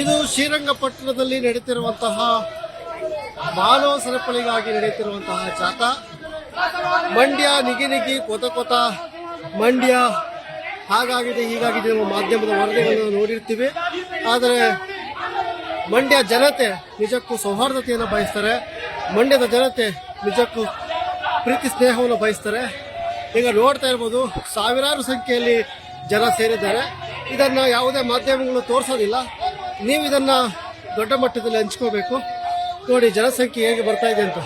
ಇದು ಶ್ರೀರಂಗಪಟ್ಟಣದಲ್ಲಿ ನಡೆಯುತ್ತಿರುವಂತಹ ಮಾನವ ಸರಪಳಿಗಾಗಿ ನಡೆಯುತ್ತಿರುವಂತಹ ಜಾತ ಮಂಡ್ಯ ನಿಗಿ ನಿಗಿ ಕೊತ ಕೊತ ಮಂಡ್ಯ ಹಾಗಾಗಿದೆ ಹೀಗಾಗಿದೆ ಎಂಬ ಮಾಧ್ಯಮದ ವರದಿಗಳನ್ನು ನೋಡಿರ್ತೀವಿ. ಆದರೆ ಮಂಡ್ಯ ಜನತೆ ನಿಜಕ್ಕೂ ಸೌಹಾರ್ದತೆಯನ್ನು ಬಯಸ್ತಾರೆ. ಮಂಡ್ಯದ ಜನತೆ ನಿಜಕ್ಕೂ ಪ್ರೀತಿ ಸ್ನೇಹವನ್ನು ಬಯಸ್ತಾರೆ. ಈಗ ನೋಡ್ತಾ ಇರ್ಬೋದು, ಸಾವಿರಾರು ಸಂಖ್ಯೆಯಲ್ಲಿ ಜನ ಸೇರಿದ್ದಾರೆ. ಇದನ್ನು ಯಾವುದೇ ಮಾಧ್ಯಮಗಳು ತೋರಿಸೋದಿಲ್ಲ. ನೀವು ಇದನ್ನ ದೊಡ್ಡ ಮಟ್ಟದಲ್ಲಿ ಹಂಚ್ಕೋಬೇಕು. ನೋಡಿ, ಜನಸಂಖ್ಯೆ ಹೇಗೆ ಬರ್ತಾ ಇದೆ ಅಂತ.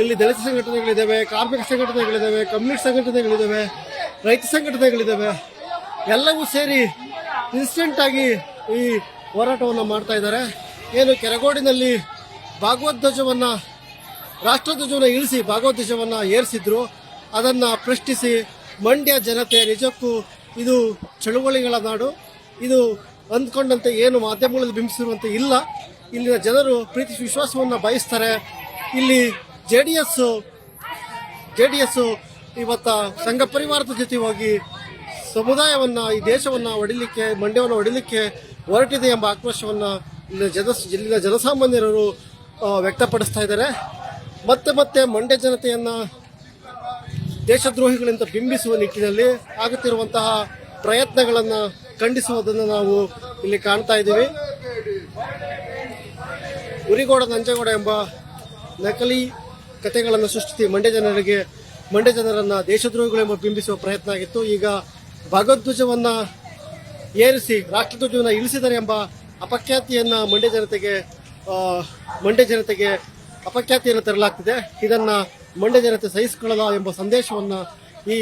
ಇಲ್ಲಿ ದಲಿತ ಸಂಘಟನೆಗಳಿದ್ದಾವೆ ಕಾರ್ಮಿಕ ಸಂಘಟನೆಗಳಿದ್ದಾವೆ ಕಮ್ಯುನಿಸ್ಟ್ ಸಂಘಟನೆಗಳಿದ್ದಾವೆ ರೈತ ಸಂಘಟನೆಗಳಿದ್ದಾವೆ ಎಲ್ಲವೂ ಸೇರಿ ಇನ್ಸ್ಟೆಂಟ್ ಆಗಿ ಈ ಹೋರಾಟವನ್ನು ಮಾಡ್ತಾ ಇದ್ದಾರೆ. ಏನು ಕೆರಗೋಡಿನಲ್ಲಿ ಭಾಗವತ್ ಧ್ವಜವನ್ನು ರಾಷ್ಟ್ರಧ್ವಜವನ್ನು ಇಳಿಸಿ ಭಾಗವತ್ ಧ್ವಜವನ್ನು ಏರಿಸಿದ್ರು. ಅದನ್ನ ಪ್ರಶ್ನಿಸಿ ಮಂಡ್ಯ ಜನತೆ, ನಿಜಕ್ಕೂ ಇದು ಚಳುವಳಿಗಳ ನಾಡು. ಇದು ಅಂದ್ಕೊಂಡಂತೆ ಏನು ಮಾಧ್ಯಮಗಳಲ್ಲಿ ಬಿಂಬಿಸಿರುವಂತೆ ಇಲ್ಲ. ಇಲ್ಲಿನ ಜನರು ಪ್ರೀತಿ ವಿಶ್ವಾಸವನ್ನು ಬಯಸ್ತಾರೆ. ಇಲ್ಲಿ J D S J D S ಇವತ್ತ ಸಂಘ ಪರಿವಾರದ ಜೊತೆ ಹೋಗಿ ಸಮುದಾಯವನ್ನು, ಈ ದೇಶವನ್ನು ಹೊಡಿಲಿಕ್ಕೆ ಮಂಡ್ಯವನ್ನು ಹೊಡಿಲಿಕ್ಕೆ ಹೊರಟಿದೆ ಎಂಬ ಆಕ್ರೋಶವನ್ನು ಇಲ್ಲಿನ ಜನ, ಇಲ್ಲಿನ ಜನಸಾಮಾನ್ಯರು ವ್ಯಕ್ತಪಡಿಸ್ತಾ ಇದ್ದಾರೆ. ಮತ್ತೆ ಮತ್ತೆ ಮಂಡ್ಯ ಜನತೆಯನ್ನು ದೇಶದ್ರೋಹಿಗಳಿಂದ ಬಿಂಬಿಸುವ ನಿಟ್ಟಿನಲ್ಲಿ ಆಗುತ್ತಿರುವಂತಹ ಪ್ರಯತ್ನಗಳನ್ನ ಖಂಡಿಸುವುದನ್ನು ನಾವು ಇಲ್ಲಿ ಕಾಣ್ತಾ ಇದ್ದೀವಿ. ಉರಿಗೋಡ ನಂಜಗೋಡ ಎಂಬ ನಕಲಿ ಕಥೆಗಳನ್ನು ಸೃಷ್ಟಿಸಿ ಮಂಡ್ಯ ಜನರಿಗೆ, ಮಂಡ್ಯ ಜನರನ್ನ ದೇಶದ್ರೋಹಿಗಳೆಂಬ ಬಿಂಬಿಸುವ ಪ್ರಯತ್ನ ಆಗಿತ್ತು. ಈಗ ಭಗವದ್ಧ್ವಜವನ್ನ ಏರಿಸಿ, ರಾಷ್ಟ್ರಧ್ವಜವನ್ನು ಇಳಿಸಿದರೆ ಎಂಬ ಅಪಖ್ಯಾತಿಯನ್ನ ಮಂಡ್ಯ ಜನತೆಗೆ ಮಂಡ್ಯ ಜನತೆಗೆ ಅಪಖ್ಯಾತಿಯನ್ನು ತರಲಾಗ್ತಿದೆ. ಇದನ್ನ ಮಂಡ್ಯ ಜನತೆ ಸಹಿಸಿಕೊಳ್ಳಲ್ಲ ಎಂಬ ಸಂದೇಶವನ್ನು ಈ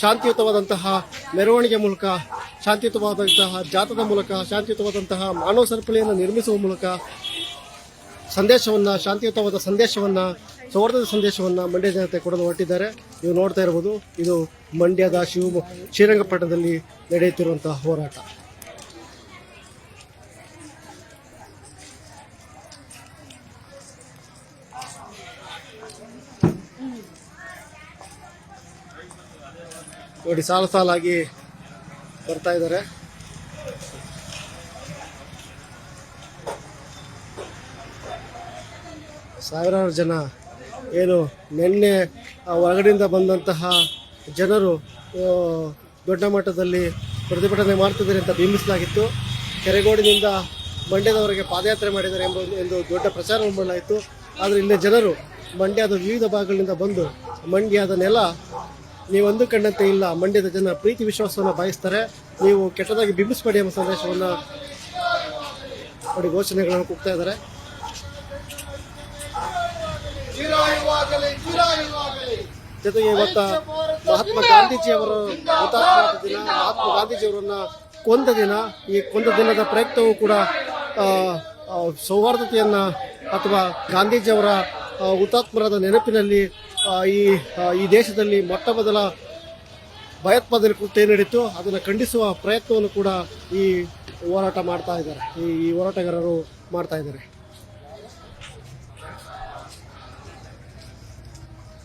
ಶಾಂತಿಯುತವಾದಂತಹ ಮೆರವಣಿಗೆ ಮೂಲಕ ಶಾಂತಿಯುತವಾದಂತಹ ಜಾತದ ಮೂಲಕ, ಶಾಂತಿಯುತವಾದಂತಹ ಮಾನವ ಸರಪಳಿಯನ್ನು ನಿರ್ಮಿಸುವ ಮೂಲಕ ಸಂದೇಶವನ್ನು, ಶಾಂತಿಯುತವಾದ ಸಂದೇಶವನ್ನು, ಸೌಹಾರ್ದದ ಸಂದೇಶವನ್ನು ಮಂಡ್ಯ ಜನತೆ ಕೊಡಲು ಹೊರಟಿದ್ದಾರೆ. ನೀವು ನೋಡ್ತಾ ಇರ್ಬೋದು ಇದು ಮಂಡ್ಯದ ಶಿವ ಶ್ರೀರಂಗಪಟ್ಟಣದಲ್ಲಿ ನಡೆಯುತ್ತಿರುವಂತಹ ಹೋರಾಟ. ನೋಡಿ, ಸಾಲು ಸಾಲಾಗಿ ಬರ್ತಾ ಇದ್ದಾರೆ. ಸಾವಿರಾರು ಜನ ಏನು ನಿನ್ನೆ ಹೊರಗಡೆಯಿಂದ ಬಂದಂತಹ ಜನರು ದೊಡ್ಡ ಮಟ್ಟದಲ್ಲಿ ಪ್ರತಿಭಟನೆ ಮಾಡ್ತಿದ್ದಾರೆ ಅಂತ ಬಿಂಬಿಸಲಾಗಿತ್ತು. ಕೆರೆಗೋಡಿನಿಂದ ಮಂಡ್ಯದವರೆಗೆ ಪಾದಯಾತ್ರೆ ಮಾಡಿದ್ದಾರೆ ಎಂಬ ಎಂದು ದೊಡ್ಡ ಪ್ರಚಾರ ಮಾಡಲಾಯಿತು ಆದರೆ ಇಲ್ಲಿ ಜನರು ಮಂಡ್ಯದ ವಿವಿಧ ಭಾಗಗಳಿಂದ ಬಂದು ಮಂಡ್ಯದ ನೆಲ ನೀವು ಅಂದುಕೊಂಡಂತೆ ಇಲ್ಲ, ಮಂಡ್ಯದ ಜನ ಪ್ರೀತಿ ವಿಶ್ವಾಸವನ್ನು ಬಯಸ್ತಾರೆ. ನೀವು ಕೆಟ್ಟದಾಗಿ ಬಿಂಬಿಸಬೇಡಿ ಎಂಬ ಸಂದೇಶವನ್ನು ನೋಡಿ ಘೋಷಣೆಗಳನ್ನು ಕೂಗ್ತಾ ಇದ್ದಾರೆ. ಜೊತೆಗೆ ಇವತ್ತ ಮಹಾತ್ಮ ಗಾಂಧೀಜಿಯವರು ಹುತಾತ್ಮರಾದ ದಿನ, ಮಹಾತ್ಮ ಗಾಂಧೀಜಿಯವರನ್ನ ಕೊಂದ ದಿನ, ಈ ಕೊಂದ ದಿನದ ಪ್ರಯುಕ್ತವೂ ಕೂಡ ಸೌಹಾರ್ದತೆಯನ್ನ ಅಥವಾ ಗಾಂಧೀಜಿಯವರ ಹುತಾತ್ಮರಾದ ನೆನಪಿನಲ್ಲಿ ಈ ಈ ದೇಶದಲ್ಲಿ ಮೊಟ್ಟ ಮೊದಲ ಭಯೋತ್ಪಾದನೆ ಕೃತ್ಯ ಏನು ನಡೀತು ಅದನ್ನು ಖಂಡಿಸುವ ಪ್ರಯತ್ನವನ್ನು ಕೂಡ ಈ ಹೋರಾಟ ಮಾಡ್ತಾ ಇದ್ದಾರೆ. ಈ ಹೋರಾಟಗಾರರು ಮಾಡ್ತಾ ಇದ್ದಾರೆ.